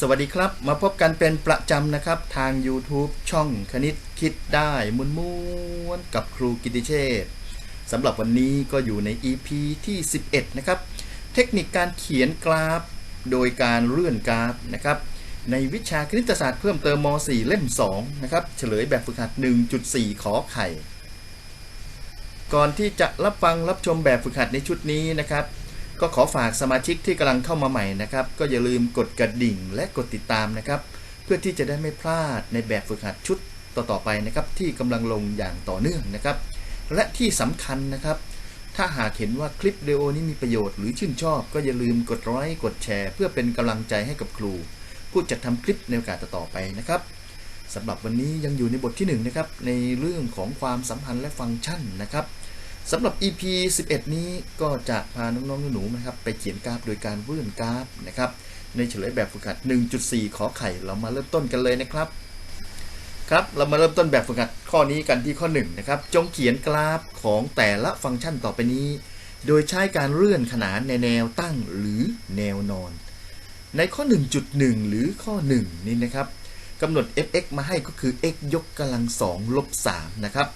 สวัสดีครับ มาพบกันเป็นประจำนะครับ ทาง YouTube ช่องคณิตคิดได้มุนม้วนกับครูกิติเชษฐ์สำหรับวันนี้ก็อยู่ใน EP ที่ 11 นะครับ เทคนิคการเขียนกราฟ โดยการเลื่อนกราฟนะครับ ในวิชาคณิตศาสตร์เพิ่มเติมม .4 เล่ม 2 นะครับ เฉลยแบบฝึกหัด 1.4 ขอไข่ ก่อนที่จะรับฟังรับชมแบบฝึกหัดในชุดนี้นะครับ ก็ขอฝากสมาชิกที่กำลังเข้ามาใหม่นะครับ ก็อย่าลืมกดกระดิ่งและกดติดตามนะครับ เพื่อที่จะได้ไม่พลาดในแบบฝึกหัดชุดต่อๆไปนะครับที่กำลังลงอย่างต่อเนื่องนะครับ และที่สำคัญนะครับ ถ้าหากเห็นว่าคลิปวิดีโอนี้มีประโยชน์หรือชื่นชอบ ก็อย่าลืมกดไลค์กดแชร์ เพื่อเป็นกำลังใจให้กับครู ผู้จัดทำคลิปในโอกาสต่อๆไปนะครับสำหรับวันนี้ยังอยู่ในบทที่หนึ่งนะครับในเรื่องของความสัมพันธ์และฟังก์ชันนะครับ สำหรับ EP 11 นี้ก็จะพาน้องๆหนูๆนะครับไปเขียนกราฟโดยการเลื่อนกราฟนะครับในเฉลยแบบฝึกหัด 1.4 ขอไข่เรามาเริ่มต้นกันเลยนะครับ ครับเรามาเริ่มต้นแบบฝึกหัดข้อนี้กันที่ข้อ1นะครับจงเขียนกราฟของแต่ละฟังก์ชันต่อไปนี้ โดยใช้การเลื่อนขนานในแนวตั้งหรือแนวนอน ในข้อ 1.1 หรือข้อ 1 นี่นะครับกำหนด f(x) มาให้ก็คือ x ยกกำลัง2ลบ3นะครับ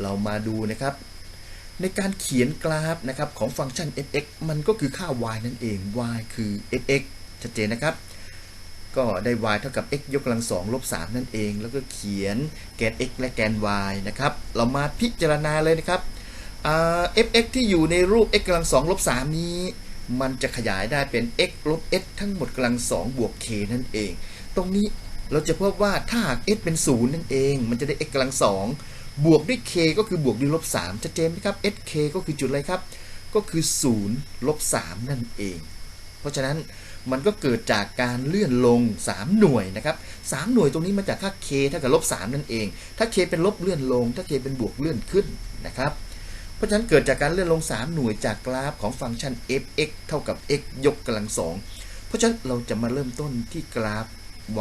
เรามาดูนะครับ ในการเขียนกราฟนะครับของฟังก์ชัน f(x) มันก็คือค่า y นั่นเอง y คือ f(x) ชัดเจนนะครับ ก็ได้ y เท่ากับ x ยกกำลัง2ลบ3นั่นเอง แล้วก็เขียนแกน x และแกน y นะครับ เรามาพิจารณาเลยนะครับ f(x) ที่อยู่ในรูป x กำลัง2ลบ3นี้ มันจะขยายได้เป็น x ลบ s ทั้งหมดกำลัง2บวก k นั่นเอง ตรงนี้เราจะพบว่าถ้าหาก s เป็น 0 นั่นเอง มันจะได้ x กำลัง2 บวกด้วย k ก็คือบวกด้วยลบ3ชัดเจนไหมครับ sk ก็คือจุดอะไรครับ ก็คือ0ลบ3นั่นเอง เพราะฉะนั้นมันก็เกิดจากการเลื่อนลง 3 หน่วยนะครับ3หน่วยตรงนี้มาจากค่า k เท่ากับลบ3นั่นเอง ถ้า k เป็นลบเลื่อนลง ถ้า k เป็นบวกเลื่อนขึ้นนะครับ เพราะฉะนั้นเกิดจากการเลื่อนลง 3 หน่วยจากกราฟของฟังก์ชัน f(x) เท่ากับ x ยกกำลัง2เพราะฉะนั้นเราจะมาเริ่มต้นที่กราฟ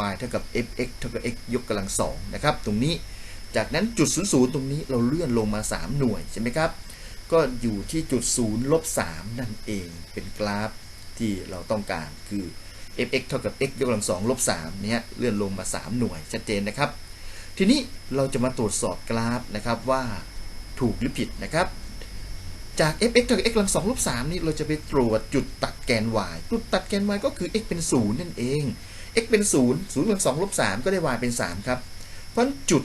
y เท่ากับ fx เท่ากับ x ยกกำลัง2นะครับ ตรงนี้ จากนั้นจุด0 0ตรงนี้เราเลื่อนลงมา 3 หน่วยใช่ไหมครับ ก็อยู่ที่จุด0ลบ3นั่นเองเป็นกราฟที่เราต้องการคือ fx เท่ากับ x ยกกำลัง2ลบ3เนี่ยเลื่อนลงมา 3 หน่วยชัดเจนนะครับ ทีนี้เราจะมาตรวจสอบกราฟนะครับว่าถูกหรือผิดนะครับ จาก fx เท่ากับ x กำลัง2ลบ3นี่เราจะไปตรวจจุดตัดแกน y จุดตัดแกน y ก็คือ x เป็น 0 นั่นเอง x เป็น 0 0กำลัง2ลบ3ก็ได้ y เป็น 3 ครับ เพราะจุด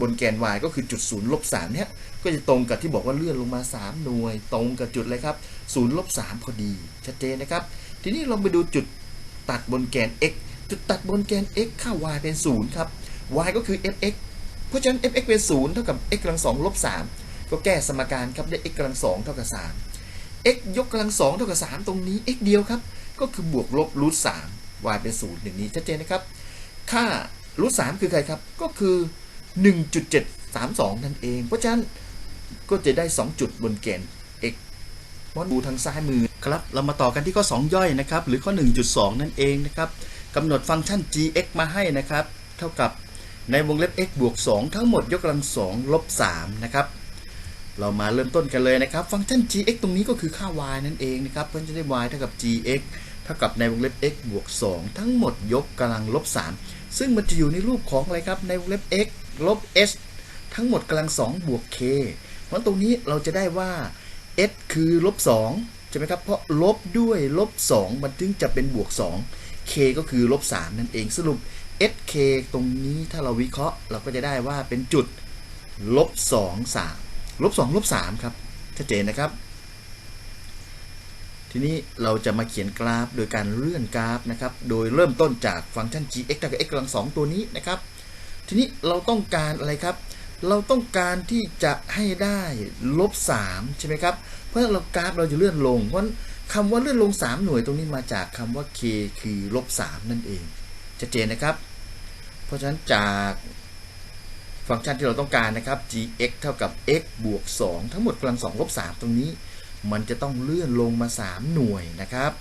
บนแกน y ก็คือจุด0ลบ3เนี่ยก็จะตรงกับที่บอกว่าเลื่อนลงมา 3 หน่วย ตรงกับจุดอะไรครับ0ลบ3พอดีชัดเจนนะครับ ทีนี้เราไปดูจุดตัดบนแกน x จุดตัดบนแกน x ค่า y เป็น0ครับ y ก็คือ fx เพราะฉะนั้น fx เป็น0เท่ากับ x กำลัง2ลบ3ก็แก้สมการครับได้ x กำลัง2เท่ากับ3 x ยกกำลัง2เท่ากับ3ตรงนี้ x เดียวครับ ก็คือบวกลบรูท3 y เป็น0อย่างนี้ชัดเจนนะครับ ค่ารูท3คือใครครับ ก็คือ 1.732 นั่นเอง เพราะฉะนั้นก็จะได้ 2 จุดบนแกน x มอนดูทางซ้ายมือครับ เรามาต่อกันที่ข้อ 2 ย่อยนะครับ หรือข้อ 1.2 นั่นเองนะครับกำหนดฟังก์ชัน gx มาให้นะครับ เท่ากับในวงเล็บ x บวก 2 ทั้งหมดยกกำลัง 2 ลบ 3 นะครับ เรามาเริ่มต้นกันเลยนะครับ ฟังก์ชัน gx ตรงนี้ก็คือค่า y นั่นเองนะครับเพราะฉะนั้นจะได้ y เท่ากับ gx เท่ากับในวงเล็บ x บวก 2 ทั้งหมดยกกำลังลบ 3 ซึ่งมันจะอยู่ในรูปของอะไรครับ ในวงเล็บ x ลบ s ทั้งหมดกำลัง 2 บวก k เพราะตรงนี้เราจะได้ว่า s คือลบ2ใช่ไหมครับ เพราะลบด้วยลบ 2 มันถึงจะเป็นบวก 2 k ก็คือลบ 3 นั่นเองสรุป sk ตรงนี้ถ้าเราวิเคราะห์เราก็จะได้ว่าเป็นจุดลบ2 3ลบ2ลบ3ครับ ชัดเจนนะครับ ทีนี้เราจะมาเขียนกราฟโดยการเลื่อนกราฟนะครับ โดยเริ่มต้นจากฟังก์ชัน gx เท่ากับ x กำลัง2ตัวนี้นะครับ ทีนี้เราต้องการอะไรครับ เราต้องการที่จะให้ได้ลบ3ใช่ไหมครับ เพราะฉะนั้นเรากราฟเราจะเลื่อนลง เพราะคำว่าเลื่อนลง 3 หน่วยตรงนี้มาจากคำว่า k คือลบ3นั่นเองชัดเจนนะครับ เพราะฉะนั้นจากฟังก์ชันที่เราต้องการนะครับ gx เท่ากับ x บวก 2 ทั้งหมดกำลัง2ลบ3ตรงนี้ มันจะต้องเลื่อนลงมา 3 หน่วยนะครับ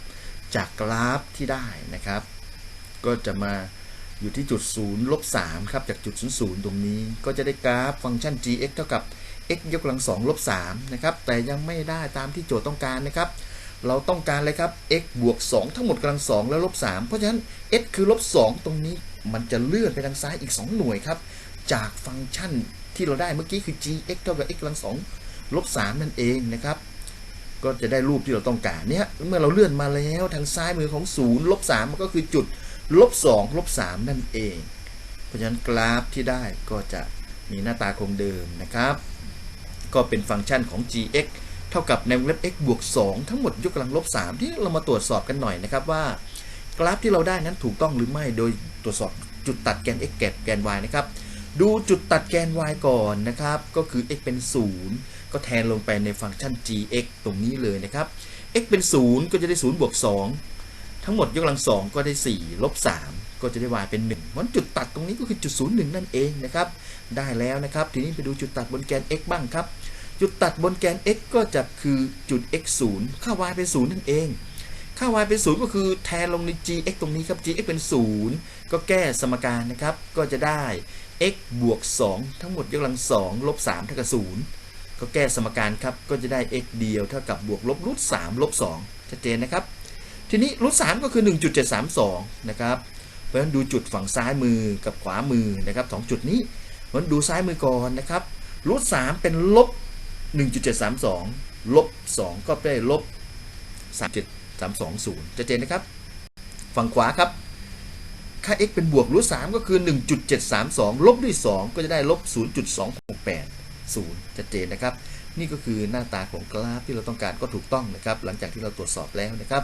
จากกราฟที่ได้นะครับ ก็จะมา อยู่ที่จุด0ลบ3ครับจากจุด 0 0 ตรงนี้ ก็จะได้กราฟฟังก์ชัน gx เท่ากับ x ยกกำลัง2ลบ3นะครับ แต่ยังไม่ได้ตามที่โจทย์ต้องการนะครับ เราต้องการอะไรครับ x บวก 2 ทั้งหมดกำลัง 2 แล้วลบ3เพราะฉะนั้น x คือลบ2ตรงนี้มันจะเลื่อนไปทางซ้ายอีก 2 หน่วยครับ จากฟังก์ชันที่เราได้เมื่อกี้คือ gx เท่ากับ x กำลัง2ลบ3นั่นเองนะครับก็จะได้รูปที่เราต้องการเนี่ยเมื่อเราเลื่อนมาแล้วทางซ้ายมือของ0ลบ3มันก็คือจุด ลบ2ลบ3นั่นเอง เพราะฉะนั้นกราฟที่ได้ก็จะมีหน้าตาคงเดิมนะครับ ก็เป็นฟังก์ชันของ gx เท่ากับในวงเล็บ x บวก 2 ทั้งหมดยกกำลังลบ 3 ที่เรามาตรวจสอบกันหน่อยนะครับว่า กราฟที่เราได้นั้นถูกต้องหรือไม่โดยตรวจสอบจุดตัดแกน x แกน y นะครับดูจุดตัดแกน y ก่อนนะครับ ก็คือ x เป็น 0 ก็แทนลงไปในฟังก์ชัน gx ตรงนี้เลยนะครับ x เป็น 0 ก็จะได้ 0 บวก 2 ทั้งหมดยกกำลัง2ก็ได้4ลบ3ก็จะได้ y เป็น1เพราะจุดตัดตรงนี้ก็คือจุด0 1นั่นเองนะครับได้แล้วนะครับทีนี้ไปดูจุดตัดบนแกน x บ้างครับ จุดตัดบนแกน x ก็จะคือจุด x 0ค่า y เป็น0นั่นเองค่า y เป็น 0 ก็คือแทนลงใน gx ตรงนี้ครับ gx เป็น 0 ก็แก้สมการนะครับ ก็จะได้ x บวก 2 ทั้งหมดยกกำลัง2ลบ3เท่ากับ 0 ก็แก้สมการครับ ก็จะได้ x เดียวเท่ากับบวกลบรูท3ลบ2ชัดเจนนะครับ ทีนี้รูท3ก็คือ 1.732 นะครับ เพราะฉะนั้นดูจุดฝั่งซ้ายมือกับขวามือนะครับสองจุดนี้เพราะฉะนั้นดูซ้ายมือก่อนนะครับรูท3เป็นลบ 1.732 ลบ 2 ก็ได้ลบ 3.320จะเจนนะครับ ฝั่งขวาครับ ค่า x เป็นบวกรูท3ก็คือ 1.732 ลบด้วย 2 ก็จะได้ลบ 0.268จะเจนนะครับ นี่ก็คือหน้าตาของกราฟที่เราต้องการก็ถูกต้องนะครับ หลังจากที่เราตรวจสอบแล้วนะครับ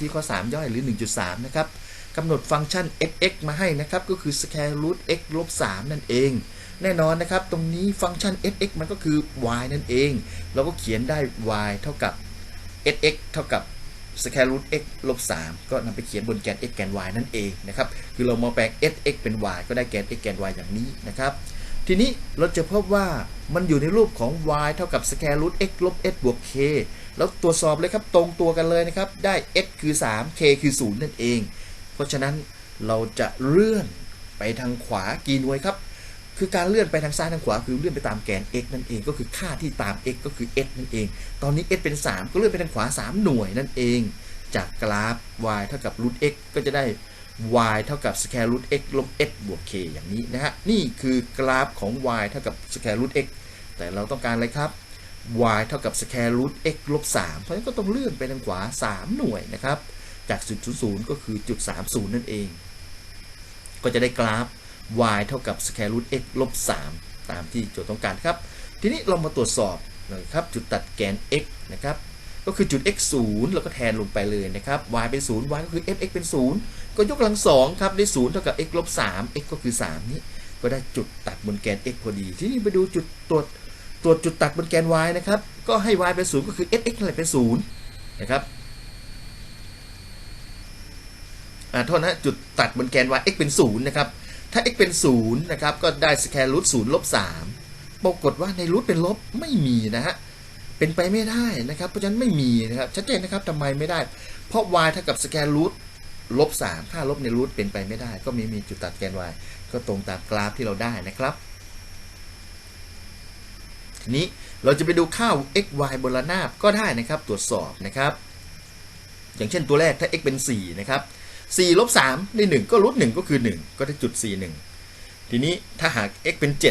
ที่ข้อ 3 ย่อยหรือ 1.3 นะครับกำหนดฟังก์ชัน f(x) มาให้นะครับ ก็คือ square root x ลบ3นั่นเอง แน่นอนนะครับ ตรงนี้ฟังก์ชัน f(x) มันก็คือ y นั่นเอง เราก็เขียนได้ y เท่ากับ sx เท่ากับ square root x ลบ3ก็นำไปเขียนบนแกน x แกน y นั่นเองนะครับ คือเรามาแปลง sx เป็น y ก็ได้แกน x แกน y อย่างนี้นะครับทีนี้เราจะพบว่ามันอยู่ในรูปของ y เท่ากับ square root x ลบ s บวก k แล้วตรวจสอบเลยครับตรงตัวกันเลยนะครับ ได้ s คือ 3 k คือ 0 นั่นเอง เพราะฉะนั้นเราจะเลื่อนไปทางขวากี่หน่วยครับ คือการเลื่อนไปทางซ้ายทางขวาคือเลื่อนไปตามแกน x นั่นเอง ก็คือค่าที่ตาม x ก็คือ s นั่นเอง ตอนนี้ s เป็น 3 ก็เลื่อนไปทางขวา 3 หน่วยนั่นเอง จากกราฟ y เท่ากับ root x ก็จะได้ y เท่ากับ square root x ลบ s บวก k อย่างนี้นะฮะ นี่คือกราฟของ y เท่ากับ square root x แต่เราต้องการอะไรครับ y เท่ากับ square root x ลบ3เพราะฉะนั้นก็ต้องเลื่อนไปทางขวา 3 หน่วยนะครับ จากจุด0ก็คือจุด30 นั่นเอง ก็จะได้กราฟ y เท่ากับ square root x ลบ3ตามที่โจทย์ต้องการครับ ทีนี้เรามาตรวจสอบนะครับจุดตัดแกน x นะครับ ก็คือจุด x 0แล้วก็แทนลงไปเลยนะครับ y เป็น 0 y ก็คือ fx เป็น 0 ก็ยกกำลัง2ครับได้0เท่ากับ x ลบ3 x ก็คือ 3 นี้ ก็ได้จุดตัดบนแกน x พอดี ทีนี่ไปดูจุดตรวจ ตรวจจุดตัดบนแกน y นะครับ ก็ให้ y เป็น0ก็คือ fx นั่นแหละเป็น0นะครับอ่าโทษนะจุดตัดบนแกน y x เป็น0นะครับ ถ้า x เป็น0นะครับ ก็ได้ square root 0ลบ3ปรากฏว่าในรูทเป็นลบไม่มีนะฮะเป็นไปไม่ได้นะครับ เพราะฉะนั้นไม่มีนะครับ ชัดเจนนะครับทำไมไม่ได้ เพราะ y เท่ากับ square root ลบ3ค่าลบในรูทเป็นไปไม่ได้ ก็ไม่มีจุดตัดแกน y ก็ตรงตามกราฟที่เราได้นะครับ ทีนี้เราจะไปดูค่า x y บนระนาบก็ได้นะครับ ตรวจสอบนะครับ อย่างเช่นตัวแรกถ้า x เป็น 4 นะครับ4ลบ3ได้ 1 ก็รูท1ก็คือ 1 ก็ได้จุด4 1 ทีนี้ถ้าหาก x เป็น 7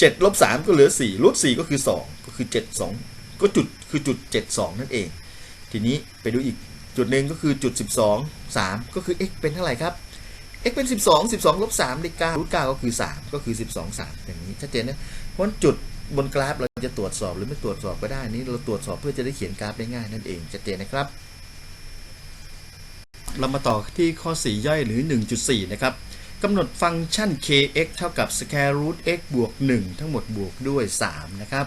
7ลบ3ก็เหลือ4รูท4ก็คือ 2 ก็คือ 7 2 ก็จุดคือจุด 7 2 นั่นเอง ทีนี้ไปดูอีกจุดหนึ่งก็คือจุด 12 3 ก็คือ x เป็นเท่าไหร่ครับ x เป็น 12 12ลบ3ได้9รูท9ก็คือ 3 ก็คือ 12 3 อย่างนี้ชัดเจนนะเพราะจุด บนกราฟเราจะตรวจสอบหรือไม่ตรวจสอบก็ได้นี้เราตรวจสอบเพื่อจะได้เขียนกราฟได้ง่ายนั่นเองชัดเจนนะครับ เรามาต่อที่ข้อ 4 ย่อยหรือ 1.4 นะครับกำหนดฟังก์ชัน kx เท่ากับ square root x บวก 1 ทั้งหมดบวกด้วย 3 นะครับ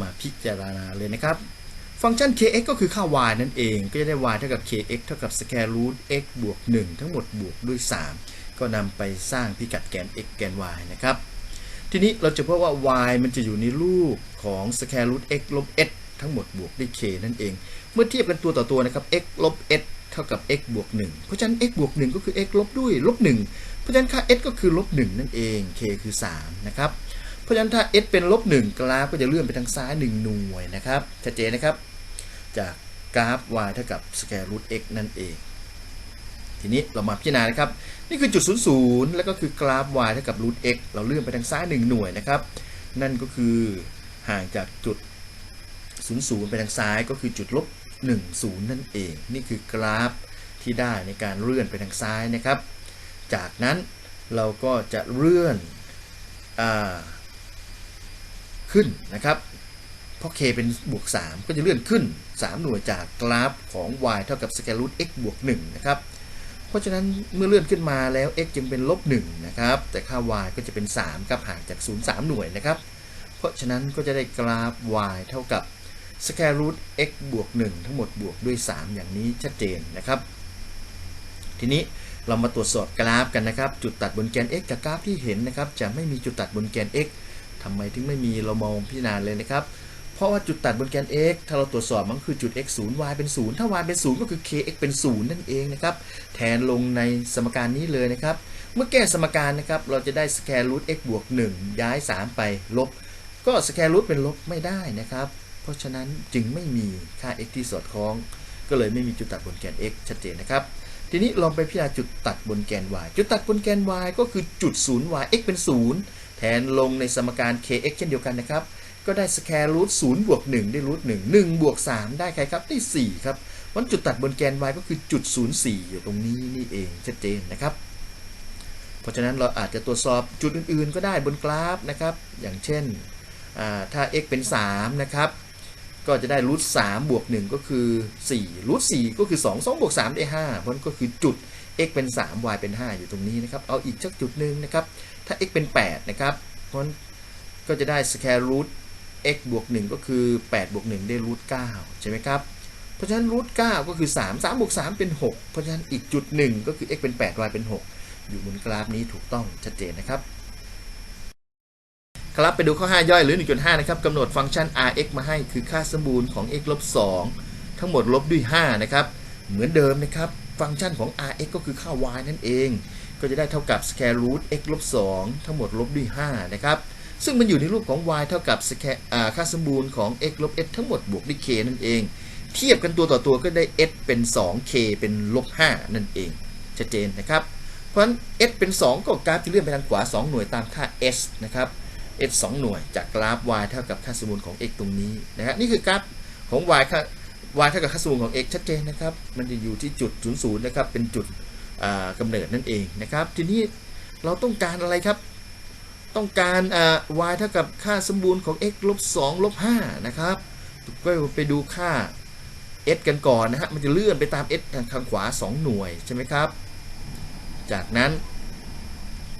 มาพิจารณาเลยนะครับ ฟังก์ชัน kx ก็คือค่า y นั่นเอง ก็จะได้ y เท่ากับ kx เท่ากับ square root x บวก 1 ทั้งหมดบวกด้วย 3 ก็นำไปสร้างพิกัดแกน x แกน y นะครับ ทีนี้เราจะพบว่า y มันจะอยู่ในรูปของ square root x ลบ s ทั้งหมดบวกด้วย k นั่นเอง เมื่อเทียบกันตัวต่อตัวนะครับ x ลบ s เท่ากับ x บวก 1 เพราะฉะนั้น x บวก 1 ก็คือ x ลบด้วยลบ 1 เพราะฉะนั้นค่า s ก็คือลบ 1 นั่นเอง k คือ 3 นะครับ เพราะฉะนั้นถ้า s เป็นลบ 1 กราฟก็จะเลื่อนไปทางซ้าย 1 หน่วยนะครับ ชัดเจนนะครับ จากกราฟ y เท่ากับ square root x นั่นเอง ทีนี้เรามาพิจารณานะครับ นี่คือจุด00แล้วก็คือกราฟ y เท่ากับ root x เราเลื่อนไปทางซ้าย 1 หน่วยนะครับ นั่นก็คือห่างจากจุด00ไปทางซ้ายก็คือจุดลบ10นั่นเอง นี่คือกราฟที่ได้ในการเลื่อนไปทางซ้ายนะครับ จากนั้นเราก็จะเลื่อนอขึ้นนะครับ เพราะ k เป็นบวก 3 ก็จะเลื่อนขึ้น 3 หน่วยจากกราฟของ y เท่ากับ square root x บวก1นะครับ ราะฉะนั้นเมื่อเลื่อนขึ้นมาแล้ว x จึงเป็นลบ1นะครับแต่ค่า y ก็จะเป็น3ครับห่างจาก 0 3 หน่วยนะครับ เพราะฉะนั้นก็จะได้กราฟ y เท่ากับ square root x บวก 1 ทั้งหมดบวกด้วย 3 อย่างนี้ชัดเจนนะครับ ทีนี้เรามาตรวจสอบกราฟกันนะครับ จุดตัดบนแกน x จากกราฟที่เห็นนะครับ จะไม่มีจุดตัดบนแกน x ทำไมถึงไม่มีเรามองพิจารณาเลยนะครับ เพราะว่าจุดตัดบนแกน x ถ้าเราตรวจสอบมันคือจุด x 0 y เป็น 0 ถ้า y เป็น 0 ก็คือ kx เป็น 0 นั่นเองนะครับ แทนลงในสมการนี้เลยนะครับ เมื่อแก้สมการนะครับ เราจะได้ square root x บวก 1 ย้าย 3 ไปลบ ก็ square root เป็นลบไม่ได้นะครับ เพราะฉะนั้นจึงไม่มีค่า x ที่สอดคล้อง ก็เลยไม่มีจุดตัดบนแกน x ชัดเจนนะครับ ทีนี้ลองไปพิจารณาจุดตัดบนแกน y จุดตัดบนแกน y ก็คือจุด 0 y x เป็น 0 แทนลงในสมการ kx เช่นเดียวกันนะครับ ก็ได้ square root 0บวก1ได้ root 1 1บวก3ได้ใครครับได้4ครับวันจุดตัดบนแกน y ก็คือจุด0 4อยู่ตรงนี้นี่เองชัดเจนนะครับ เพราะฉะนั้นเราอาจจะตรวจสอบจุดอื่นๆ ก็ได้บนกราฟนะครับ อย่างเช่นถ้า x เป็น3นะครับก็จะได้รูท3บวก1ก็คือ4รูท4ก็คือ 2 2บวก3ได้5เพราะนั่นก็คือจุด x เป็น 3 y เป็น 5 อยู่ตรงนี้นะครับ เอาอีกสักจุดหนึ่งนะครับ ถ้า x เป็น 8 นะครับ เพราะฉะนั้นก็จะได้ square root x บวก1ก็คือ8บวก1ได้รูท9ใช่ไหมครับ เพราะฉะนั้นรูท9ก็คือ 3 3บวก3เป็น 6 เพราะฉะนั้นอีกจุดหนึ่งก็คือ x เป็น 8 y เป็น 6 อยู่บนกราฟนี้ถูกต้องชัดเจนนะครับ ครับไปดูข้อ 5 ย่อยหรือ 1.5 นะครับกำหนดฟังก์ชัน rx มาให้คือค่าสมบูรณ์ของ x ลบ2ทั้งหมดลบด้วย 5 นะครับ เหมือนเดิมนะครับ ฟังก์ชันของ rx ก็คือค่า y นั่นเอง ก็จะได้เท่ากับ square root x ลบ2ทั้งหมดลบด้วย 5 นะครับ ซึ่งมันอยู่ในรูปของ y เท่ากับค่าสมบูรณ์ของ x ลบ s ทั้งหมดบวกด้วย k นั่นเอง เทียบกันตัวต่อตัวก็ได้ s เป็น 2k เป็นลบ 5 นั่นเอง ชัดเจนนะครับ เพราะฉะนั้น s เป็น 2 ก็กราฟจะเลื่อนไปทางขวา 2 หน่วยตามค่า s นะครับ x 2หน่วยจากกราฟ y เท่ากับค่าสมบูรณ์ของ x ตรงนี้นะฮะนี่คือกราฟของ y ค่า y เท่ากับค่าสมบูรณ์ของ x ชัดเจนนะครับ มันจะอยู่ที่จุด 00 นะครับ เป็นจุดอ่ากำเนิดนั่นเองนะครับ ทีนี้เราต้องการอะไรครับ ต้องการอ่า y เท่ากับค่าสมบูรณ์ของ x ลบ2ลบ5นะครับก็ไปดูค่า s กันก่อนนะฮะมันจะเลื่อนไปตาม s ทางข้างขวา 2 หน่วยใช่ไหมครับ จากนั้น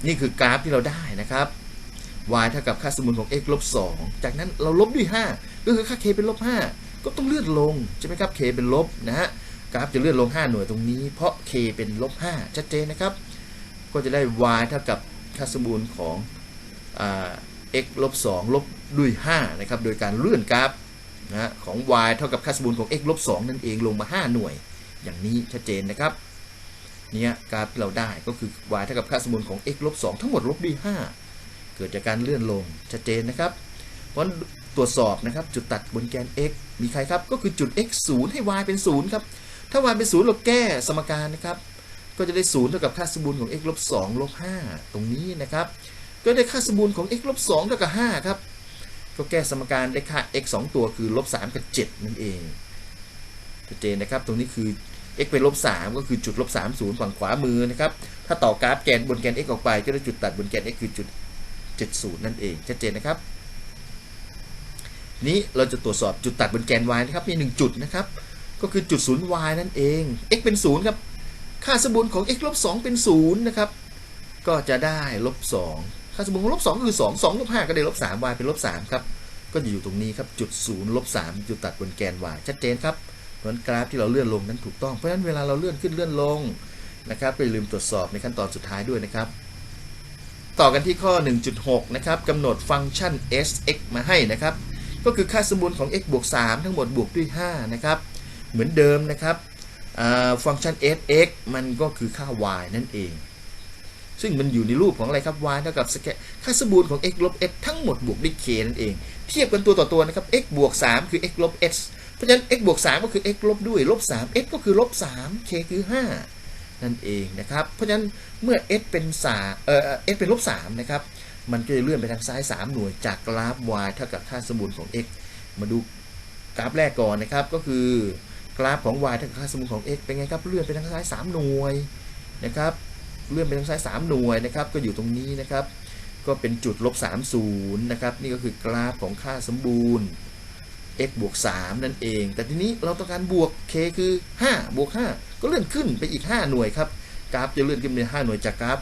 นี่คือกราฟที่เราได้นะครับ y เท่ากับค่าสมบูรณ์ของ x ลบ2จากนั้นเราลบด้วย 5 ก็คือค่า k เป็นลบ5ก็ต้องเลื่อนลงใช่ไหมครับ k เป็นลบนะฮะกราฟจะเลื่อนลง 5 หน่วยตรงนี้ เพราะ k เป็นลบ5ชัดเจนนะครับ ก็จะได้ y เท่ากับค่าสมบูรณ์ของ x ลบ2ลบด้วย5นะครับโดยการเลื่อนกราฟนะของ y เท่ากับค่าสมบูรณ์ของ x ลบ2นั่นเองลงมา 5 หน่วย อย่างนี้ชัดเจนนะครับเนี่ยกราฟที่เราได้ก็คือ y เท่ากับค่าสมบูรณ์ของ x ลบ2ทั้งหมดลบด้วย 5 เกิดจากการเลื่อนลงชัดเจนนะครับเพราะฉะนั้นตรวจสอบนะครับจุดตัดบนแกน x มีใครครับก็คือจุด x 0 ให้ y เป็น 0 ครับ ถ้า y เป็น 0 เราแก้สมการนะครับ ก็จะได้ 0 เท่ากับค่าสมบูรณ์ของ x ลบ2ลบ5ตรงนี้นะครับ ก็ได้ค่าสมบูรณ์ของ x ลบ2เท่ากับ5ครับ ก็แก้สมการได้ค่า x 2 ตัวคือลบ3กับ 7 นั่นเองชัดเจนนะครับ ตรงนี้คือ x เป็นลบ3ก็คือจุดลบ3 0ฝั่งขวามือนะครับ ถ้าต่อกราฟแกนบนแกน x ออกไป ก็ได้จุดตัดบนแกน x คือจุด 70 นั่นเอง ชัดเจนนะครับ นี้เราจะตรวจสอบจุดตัดบนแกน y นะครับ มี 1 จุดนะครับ ก็คือจุด 0 y นั่นเอง x เป็น 0 ครับ ค่าสมบูรณ์ของ x ลบ2เป็น 0 นะครับ ก็จะได้ลบ2 ค่าสมบูรณ์ของลบ2ก็คือ2 2ลบ5ก็ได้ลบ3 y เป็นลบ3ครับ ก็จะอยู่ตรงนี้ครับจุด0ลบ3จุดตัดบนแกน y ชัดเจนครับเพราะนั้นกราฟที่เราเลื่อนลงนั้นถูกต้อง เพราะฉะนั้นเวลาเราเลื่อนขึ้นเลื่อนลงนะครับไปลืมตรวจสอบในขั้นตอนสุดท้ายด้วยนะครับ ต่อกันที่ข้อ 1.6 นะครับกำหนดฟังก์ชัน s(x) มาให้นะครับ ก็คือค่าสมบูรณ์ของ x บวก3ทั้งหมดบวกด้วย 5 นะครับ เหมือนเดิมนะครับฟังก์ชัน s(x) มันก็คือค่า y นั่นเอง ซึ่งมันอยู่ในรูปของอะไรครับ y เท่ากับสแกค่าสมบูรณ์ของ x ลบ s ทั้งหมดบวกด้วย k นั่นเอง เทียบกันตัวต่อตัวนะครับ x บวก 3 คือ x ลบ s เพราะฉะนั้น x บวก 3 ก็คือ x ลบด้วยลบ 3 s ก็คือลบ 3 k คือ 5 นั่นเองนะครับ เพราะฉะนั้นเมื่อ s เป็น3เอ่อ s เป็นลบ3นะครับ มันก็จะเลื่อนไปทางซ้าย 3 หน่วยจากกราฟ y เท่ากับค่าสมบูรณ์ของ x มาดูกราฟแรกก่อนนะครับ ก็คือกราฟของ y เท่ากับค่าสมบูรณ์ของ x เป็นไงครับ เลื่อนไปทางซ้าย 3 หน่วยนะครับ เลื่อนไปทางซ้าย 3 หน่วยนะครับ ก็อยู่ตรงนี้นะครับ ก็เป็นจุดลบ 30 นะครับ นี่ก็คือกราฟของค่าสมบูรณ์ x บวก 3 นั่นเอง แต่ทีนี้เราต้องการบวก k คือ 5 บวก 5 ก็เลื่อนขึ้นไปอีก 5 หน่วยครับ กราฟจะเลื่อนขึ้นไป5หน่วยจากกราฟ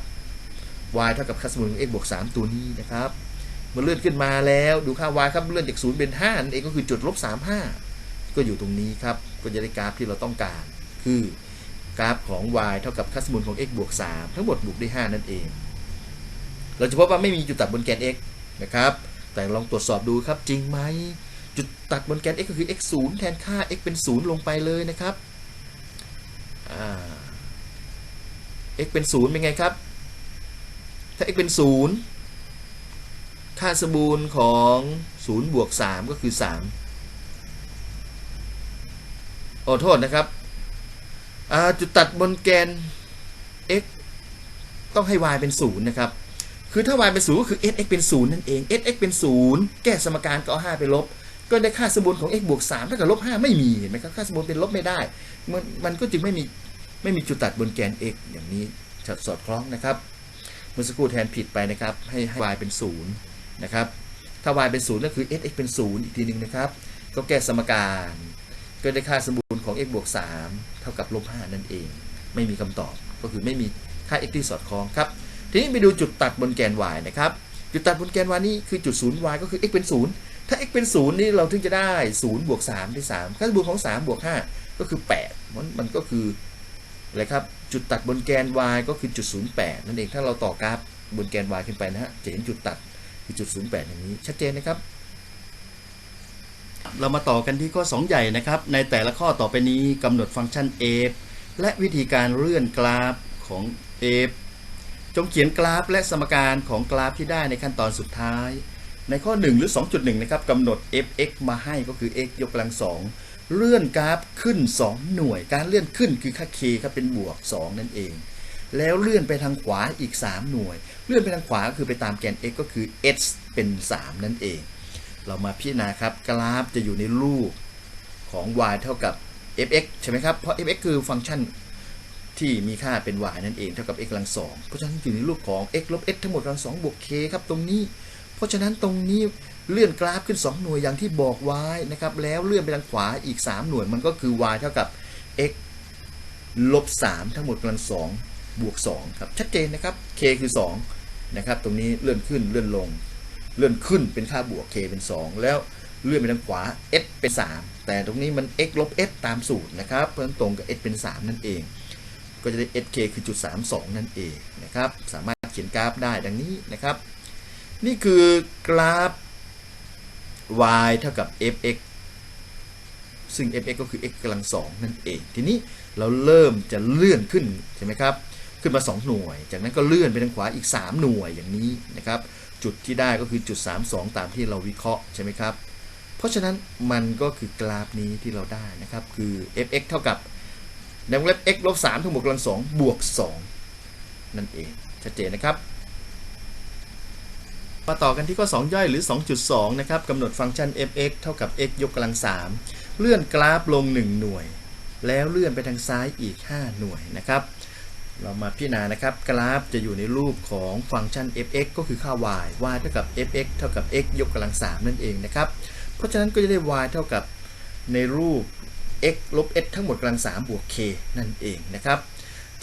y เท่ากับค่าสมบูรณ์ของ x บวก 3 ตัวนี้นะครับเมื่อเลื่อนขึ้นมาแล้วดูค่า y ครับเลื่อนจาก 0 เป็น5นั่นเองก็คือจุดลบ 35 ก็อยู่ตรงนี้ครับ ก็จะได้กราฟที่เราต้องการ คือ กราฟของ y เท่ากับค่าสมบูรณ์ของ x บวก 3 ทั้งหมดบวกด้วย 5 นั่นเอง เราจะพบว่าไม่มีจุดตัดบนแกน x นะครับ แต่ลองตรวจสอบดูครับจริงไหม จุดตัดบนแกน x ก็คือ x 0แทนค่า x เป็น 0 ลงไปเลยนะครับ x เป็น 0 เป็นไงครับ ถ้า x เป็น 0 ค่าสมบูรณ์ของ 0 บวก 3 ก็คือ 3 โอ้โทษนะครับ จุดตัดบนแกน x ต้องให้ y เป็น0นะครับ คือถ้า y เป็น0ก็คือ s x เป็น0นั่นเอง s x เป็น0แก้สมการก็เอา5ไปลบ ก็ได้ค่าสมบูรณ์ของ x บวก3เท่ากับลบ5ไม่มีเห็นไหมครับค่าสมบูรณ์เป็นลบไม่ได้ มันมันก็จึงไม่มีไม่มีจุดตัดบนแกน x อย่างนี้สอดคล้องนะครับเมื่อสักครู่แทนผิดไปนะครับให้ให้ y เป็น0นะครับถ้า y เป็น0ก็คือ s x เป็น0อีกทีหนึ่งนะครับก็แก้สมการ ก็ได้ค่าสมบูรณ์ของ x บวก3เท่ากับลบ5นั่นเอง ไม่มีคำตอบ ก็คือไม่มีค่า x ที่สอดคล้องครับ ทีนี้ไปดูจุดตัดบนแกน y นะครับ จุดตัดบนแกน y นี่คือจุด 0 y ก็คือ x เป็น 0 ถ้า x เป็น 0 นี่เราถึงจะได้ 0 บวก3ได้3ค่าสมบูรณ์ของ 3 บวก 5 ก็คือ 8 มันมันก็คืออะไรครับ จุดตัดบนแกน y ก็คือจุด 08 นั่นเอง ถ้าเราต่อกราฟบนแกน y ขึ้นไปนะฮะ จะเห็นจุดตัดคือจุด 08 อย่างนี้ ชัดเจนนะครับ เรามาต่อกันที่ข้อ 2 ใหญ่นะครับ ในแต่ละข้อต่อไปนี้กำหนดฟังก์ชัน f และวิธีการเลื่อนกราฟของ f จงเขียนกราฟและสมการของกราฟที่ได้ในขั้นตอนสุดท้าย ในข้อ 1 หรือ 2.1 นะครับกำหนด f(x) มาให้ก็คือ x ยกกำลังสองเลื่อนกราฟขึ้น 2 หน่วย การเลื่อนขึ้นคือค่า k ครับเป็นบวก 2 นั่นเอง แล้วเลื่อนไปทางขวาอีก 3 หน่วย เลื่อนไปทางขวาก็คือไปตามแกน x ก็คือ h เป็น 3 นั่นเอง เรามาพิจารณาครับกราฟจะอยู่ในรูปของ y เท่ากับ f(x) ใช่ไหมครับ เพราะ f(x) คือฟังก์ชันที่มีค่าเป็น y นั่นเองเท่ากับ x กำลังสองเพราะฉะนั้นอยู่ในรูปของ x ลบ s ทั้งหมดกำลังสองบวก k ครับตรงนี้ เพราะฉะนั้นตรงนี้เลื่อนกราฟขึ้น 2 หน่วยอย่างที่บอกไว้นะครับแล้วเลื่อนไปทางขวาอีก 3 หน่วยมันก็คือ y เท่ากับ x ลบ3ทั้งหมดกำลังสองบวก2ครับชัดเจนนะครับ k คือ2นะครับตรงนี้เลื่อนขึ้นเลื่อนลง เลื่อนขึ้นเป็นค่าบวก k เป็น 2 แล้วเลื่อนไปทางขวา s เป็น 3 แต่ตรงนี้มัน x ลบ s ตามสูตรนะครับเพราะนั้นตรงกับ s เป็น 3 นั่นเอง ก็จะได้ sk คือจุด32 นั่นเองนะครับ สามารถเขียนกราฟได้ดังนี้นะครับ นี่คือกราฟ y เท่ากับ fx ซึ่ง fx ก็คือ x กำลังสองนั่นเอง ทีนี้เราเริ่มจะเลื่อนขึ้นใช่ไหมครับ ขึ้นมา 2 หน่วย จากนั้นก็เลื่อนไปทางขวาอีก 3 หน่วยอย่างนี้นะครับ จุดที่ได้ก็คือจุด 32 ตามที่เราวิเคราะห์ใช่ไหมครับ เพราะฉะนั้นมันก็คือกราฟนี้ที่เราได้นะครับ คือ fx เท่ากับในวงเล็บ x ลบ3ทั้งหมดกำลัง2บวก 2 นั่นเอง ชัดเจนนะครับ มาต่อกันที่ข้อ 2 ย่อยหรือ 2.2 นะครับกำหนดฟังก์ชัน f(x) เท่ากับ x ยกกำลัง 3 เลื่อนกราฟลง 1 หน่วย แล้วเลื่อนไปทางซ้ายอีก 5 หน่วยนะครับ เรามาพิจารณานะครับกราฟจะอยู่ในรูปของฟังก์ชัน f(x) ก็คือค่า y y เท่ากับ fx เท่ากับ x ยกกำลัง 3 นั่นเองนะครับ เพราะฉะนั้นก็จะได้ y เท่ากับในรูป x ลบ s ทั้งหมดกำลัง 3 บวก k นั่นเองนะครับ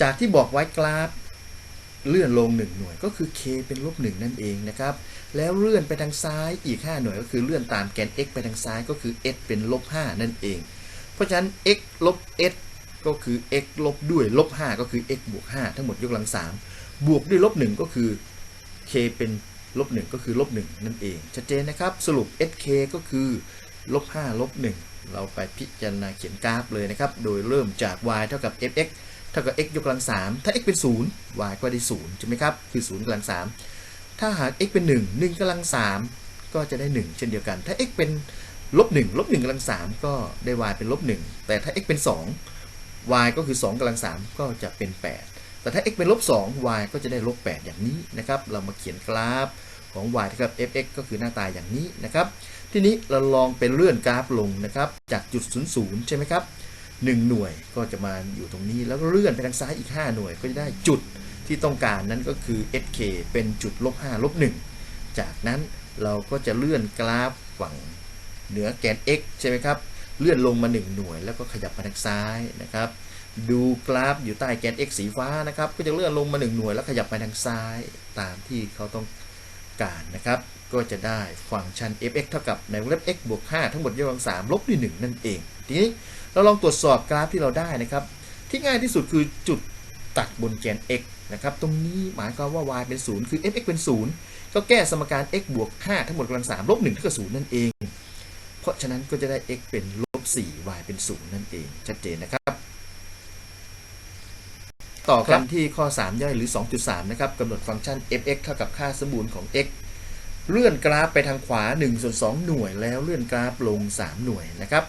จากที่บอกไว้กราฟเลื่อนลง 1 หน่วยก็คือ k เป็นลบ 1 นั่นเองนะครับ แล้วเลื่อนไปทางซ้ายอีก 5 หน่วยก็คือเลื่อนตามแกน x ไปทางซ้ายก็คือ s เป็นลบ 5 นั่นเอง เพราะฉะนั้น x ลบ s ก็คือ x ลบด้วยลบ5ก็คือ x บวก5ทั้งหมดยกกำลัง 3 บวกด้วยลบ1ก็คือ k เป็นลบ1ก็คือลบ1นั่นเอง ชัดเจนนะครับสรุป sk ก็คือลบ5ลบ1เราไปพิจารณาเขียนกราฟเลยนะครับ โดยเริ่มจาก y เท่ากับ fx เท่ากับ x ยกกำลัง 3 ถ้า x เป็น 0 y ก็ได้ 0 ใช่ไหมครับ คือ 0กำลัง 3 ถ้าหาก x เป็น 1 1กำลัง 3 ก็จะได้ 1 เช่นเดียวกัน ถ้า x เป็นลบ1ลบ1กำลัง 3 ก็ได้ y เป็นลบ1แต่ถ้า x เป็น 2 y ก็คือ 2กำลัง 3 ก็จะเป็น 8 แต่ถ้า x เป็นลบ 2 y ก็จะได้ลบ 8 อย่างนี้นะครับ เรามาเขียนกราฟของ y เท่ากับ fx ก็คือหน้าตาอย่างนี้นะครับ ทีนี้เราลองเป็นเลื่อนกราฟลงนะครับ จากจุด 00 ใช่ไหมครับ 1 หน่วยก็จะมาอยู่ตรงนี้ แล้วเลื่อนไปทางซ้ายอีก 5 หน่วยก็จะได้จุดที่ต้องการนั่นก็คือ sk เป็นจุดลบ5ลบ1จากนั้นเราก็จะเลื่อนกราฟฝั่งเหนือแกน x ใช่ไหมครับ เลื่อนลงมา 1 หน่วย แล้วก็ขยับมาทางซ้ายนะครับ ดูกราฟอยู่ใต้แกน x สีฟ้านะครับ ก็จะเลื่อนลงมา 1 หน่วย แล้วขยับไปทางซ้ายตามที่เขาต้องการนะครับ ก็จะได้ฟังก์ชัน fx เท่ากับในวงเล็บ x บวก5ทั้งหมดยกกำลัง3ลบด้วย 1 นั่นเอง ทีนี้เราลองตรวจสอบกราฟที่เราได้นะครับ ที่ง่ายที่สุดคือจุดตัดบนแกน x นะครับ ตรงนี้หมายความว่า y เป็น 0 คือ fx เป็น 0 ก็แก้สมการ x บวก5ทั้งหมดกำลัง3ลบ1เท่ากับ0นั่นเอง เพราะฉะนั้นก็จะได้ x เป็นลบ4 y เป็น 0 นั่นเอง ชัดเจนนะครับ ต่อกันที่ข้อ 3 ย่อยหรือ 2.3 นะครับกำหนดฟังก์ชัน fx เท่ากับค่าสมบูรณ์ของ x เลื่อนกราฟไปทางขวา1ส่วน2หน่วย แล้วเลื่อนกราฟลง 3 หน่วยนะครับ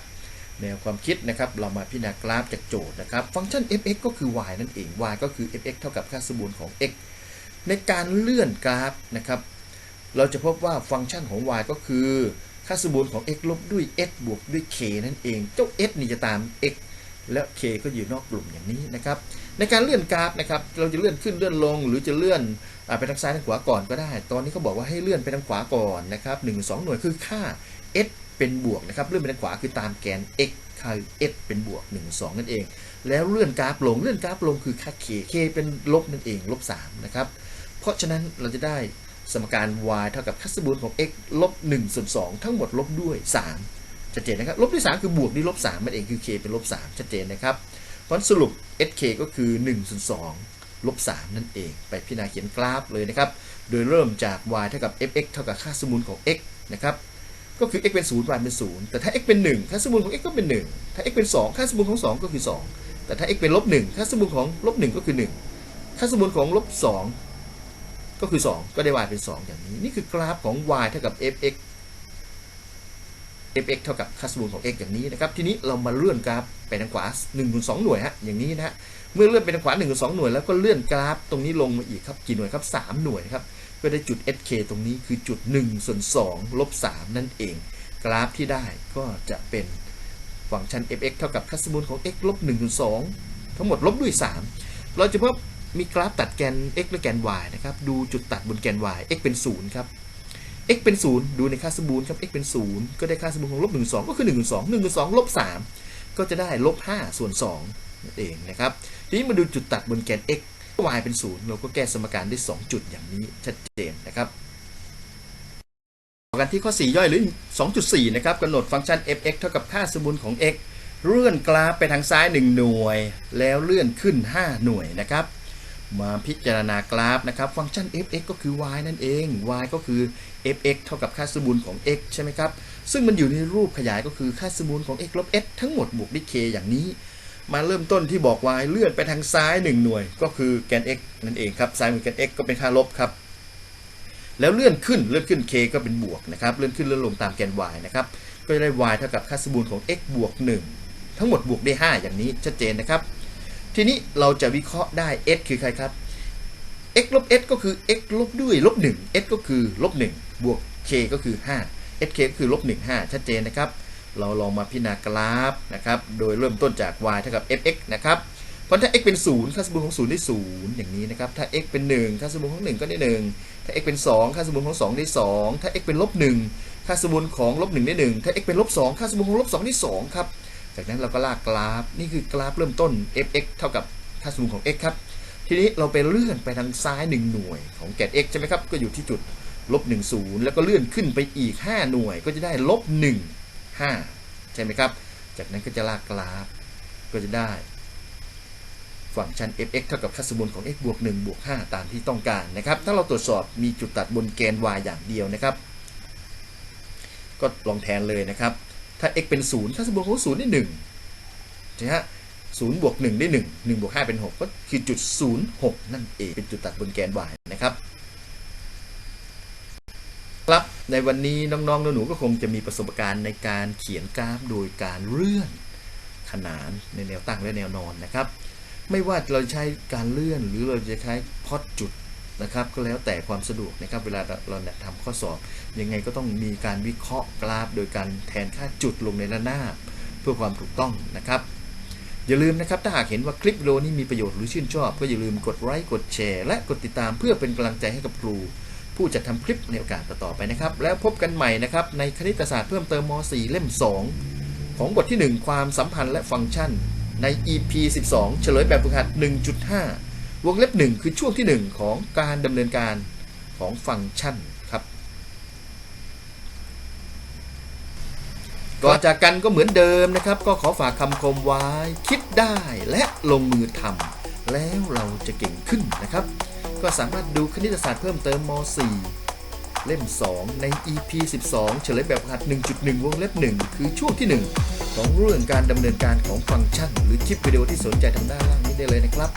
แนวความคิดนะครับเรามาพิจารณากราฟจากโจทย์นะครับ ฟังก์ชัน fx ก็คือ y นั่นเอง y ก็คือ fx เท่ากับค่าสมบูรณ์ของ x ในการเลื่อนกราฟนะครับ เราจะพบว่าฟังก์ชันของ y ก็คือ ค่าสมบูรณ์ของ x ลบด้วย s บวกด้วย k นั่นเอง เจ้า s นี่จะตาม x และ k ก็อยู่นอกกลุ่มอย่างนี้นะครับ ในการเลื่อนกราฟนะครับ เราจะเลื่อนขึ้นเลื่อนลง หรือจะเลื่อนอไปทางซ้ายทางขวาก่อนก็ได้ ตอนนี้เขาบอกว่าให้เลื่อนไปทางขวาก่อนนะครับ1 2หน่วยคือค่า s เป็นบวกนะครับ เลื่อนไปทางขวาคือตามแกน x ค่า s เป็นบวก 1 2 นั่นเอง แล้วเลื่อนกราฟลง เลื่อนกราฟลงคือค่า k k เป็นลบนั่นเอง ลบ 3 นะครับ เพราะฉะนั้นเราจะได้ สมการ y เท่ากับค่าสมบูรณ์ของ x ลบ1ส่วน2ทั้งหมดลบด้วย 3 ชัดเจนนะครับ ลบด้วย 3 คือบวกด้วยลบ3นั่นเองคือ k เป็นลบ3ชัดเจนนะครับ เพราะสรุป sk ก็คือ1ส่วน2ลบ3นั่นเอง ไปพิจารณาเขียนกราฟเลยนะครับ โดยเริ่มจาก y เท่ากับ fx เท่ากับค่าสมบูรณ์ของ x นะครับ ก็คือ x เป็น 0 y เป็น 0 แต่ถ้า x เป็น 1 ค่าสมบูรณ์ของ x ก็เป็น 1 ถ้า x เป็น 2 ค่าสมบูรณ์ของ 2 ก็คือ 2 แต่ถ้า x เป็นลบ1ค่าสมบูรณ์ของลบ1ก็คือ 1 ค่าสมบูรณ์ของลบ2 ก็คือ 2 ก็ได้ y เป็น 2 อย่างนี้ นี่คือกราฟของ y เท่ากับ fx fx เท่ากับค่าสมบูรณ์ของ x อย่างนี้นะครับ ทีนี้เรามาเลื่อนกราฟไปทางขวา1ถึง2หน่วยฮะ อย่างนี้นะฮะ เมื่อเลื่อนไปทางขวา1ถึง2หน่วยแล้วก็เลื่อนกราฟตรงนี้ลงมาอีกครับ กี่หน่วยครับ 3 หน่วยครับ ก็ได้จุด sk ตรงนี้คือจุด1ส่วน2ลบ3นั่นเอง กราฟที่ได้ก็จะเป็นฟังก์ชัน fx เท่ากับค่าสมบูรณ์ของ x ลบ1ส่วน2ทั้งหมดลบด้วย 3 เราจะพบ มีกราฟตัดแกน x และแกน y นะครับ ดูจุดตัดบนแกน y x เป็น 0 ครับ x เป็น 0 ดูในค่าสมบูรณ์ครับ x เป็น 0 ก็ได้ค่าสมบูรณ์ของลบ1 2 ก็คือ 1 2 1 2ลบ3ก็จะได้ลบ5ส่วน2นั่นเองนะครับ ทีนี้มาดูจุดตัดบนแกน x y เป็น 0 เราก็แก้สมการได้ 2 จุดอย่างนี้ชัดเจนนะครับต่อกันที่ข้อ 4 ย่อยหรือ 2.4 นะครับกำหนดฟังก์ชัน fx เท่ากับค่าสมบูรณ์ของ x เลื่อนกราฟไปทางซ้าย 1 หน่วย แล้วเลื่อนขึ้น 5 หน่วยนะครับ มาพิจารณากราฟนะครับ ฟังก์ชัน fx ก็คือ y นั่นเอง y ก็คือ fx เท่ากับค่าสมบูรณ์ของ x ใช่ไหมครับ ซึ่งมันอยู่ในรูปขยายก็คือค่าสมบูรณ์ของ x ลบ s ทั้งหมดบวกด้วย k อย่างนี้ มาเริ่มต้นที่บอก y เลื่อนไปทางซ้าย 1 หน่วย ก็คือแกน x นั่นเองครับ ซ้ายมือแกน x ก็เป็นค่าลบครับ แล้วเลื่อนขึ้น เลื่อนขึ้น k ก็เป็นบวกนะครับ เลื่อนขึ้นเลื่อนลงตามแกน y นะครับ ก็จะได้ y เท่ากับค่าสมบูรณ์ของ x บวก 1 ทั้งหมดบวกด้วย5อย่างนี้ชัดเจนนะครับ ทีนี้เราจะวิเคราะห์ได้ s คือใครครับ x ลบ s ก็คือ x ลบด้วยลบ1 s ก็คือลบ1บวก k ก็คือ 5 sk ก็คือลบ1 5ชัดเจนนะครับ เราลองมาพิจารณากราฟนะครับ โดยเริ่มต้นจาก y เท่ากับ fx นะครับ เพราะถ้า x เป็น 0 ค่าสมบูรณ์ของ 0 ได้ 0 อย่างนี้นะครับ ถ้า x เป็น 1 ค่าสมบูรณ์ของ 1 ก็ได้ 1 ถ้า x เป็น 2 ค่าสมบูรณ์ของ 2 ได้ 2 ถ้า x เป็นลบ1ค่าสมบูรณ์ของลบ1ได้ 1 ถ้า x เป็นลบ2ค่าสมบูรณ์ของลบ2ได้2ครับ จากนั้นเราก็ลากกราฟ นี่คือกราฟเริ่มต้น fx เท่ากับค่าสมบูงของ x ครับ ทีนี้เราไปเลื่อนไปทางซ้าย 1 หน่วยของแกน x ใช่ไหมครับ ก็อยู่ที่จุดลบ1 0 แล้วก็เลื่อนขึ้นไปอีก 5 หน่วย ก็จะได้ลบ1 5 ใช่ไหมครับ จากนั้นก็จะลากกราฟ ก็จะได้ ฟังก์ชัน fx เท่ากับค่าสมบูงของ x บวก1บวก5ตามที่ต้องการนะครับ ถ้าเราตรวจสอบมีจุดตัดบนแกน y อย่างเดียวนะครับ ก็ลองแทนเลยนะครับ ถ้า x เป็น0ค่าสมบูรณ์ของ0ได้1ใช่ฮะ0บวก1ได้1 1บวก5เป็น6ก็คือจุด06นั่นเอง เป็นจุดตัดบนแกน y นะครับครับในวันนี้น้องๆหนูๆก็คงจะมีประสบการณ์ในการเขียนกราฟโดยการเลื่อนขนานในแนวตั้งและแนวนอนนะครับ ไม่ว่าเราจะใช้การเลื่อนหรือเราจะใช้พอดจุด นะครับก็แล้วแต่ความสะดวกนะครับเวลาเราเนี่ยทำข้อสอบ ยังไงก็ต้องมีการวิเคราะห์กราฟ โดยการแทนค่าจุดลงในระนาบเพื่อความถูกต้องนะครับอย่าลืมนะครับ ถ้าหากเห็นว่าคลิปวิดีโอนี้มีประโยชน์หรือชื่นชอบ ก็อย่าลืมกดไลค์กดแชร์และกดติดตามเพื่อเป็นกำลังใจให้กับครู ผู้จัดทำคลิปในโอกาสต่อๆไปนะครับ แล้วพบกันใหม่นะครับในคณิตศาสตร์เพิ่มเติมม .4 เล่ม 2 ของบทที่ 1 ความสัมพันธ์และฟังก์ชัน ใน EP 12 เฉลยแบบฝึกหัด 1.5 วงเล็บ 1 คือช่วงที่ 1 ของการดำเนินการของฟังก์ชันครับก่อนจากกันก็เหมือนเดิมนะครับ ก็ขอฝากคำคมไว้ คิดได้และลงมือทำแล้วเราจะเก่งขึ้นนะครับ ก็สามารถดูคณิตศาสตร์เพิ่มเติมม .4 เล่ม 2 ใน EP 12 เฉลยแบบหัด 1.1 วงเล็บ 1 คือช่วงที่ 1 ของเรื่องการดำเนินการของฟังก์ชัน หรือคลิปวิดีโอที่สนใจทางด้านล่างนี้ได้เลยนะครับ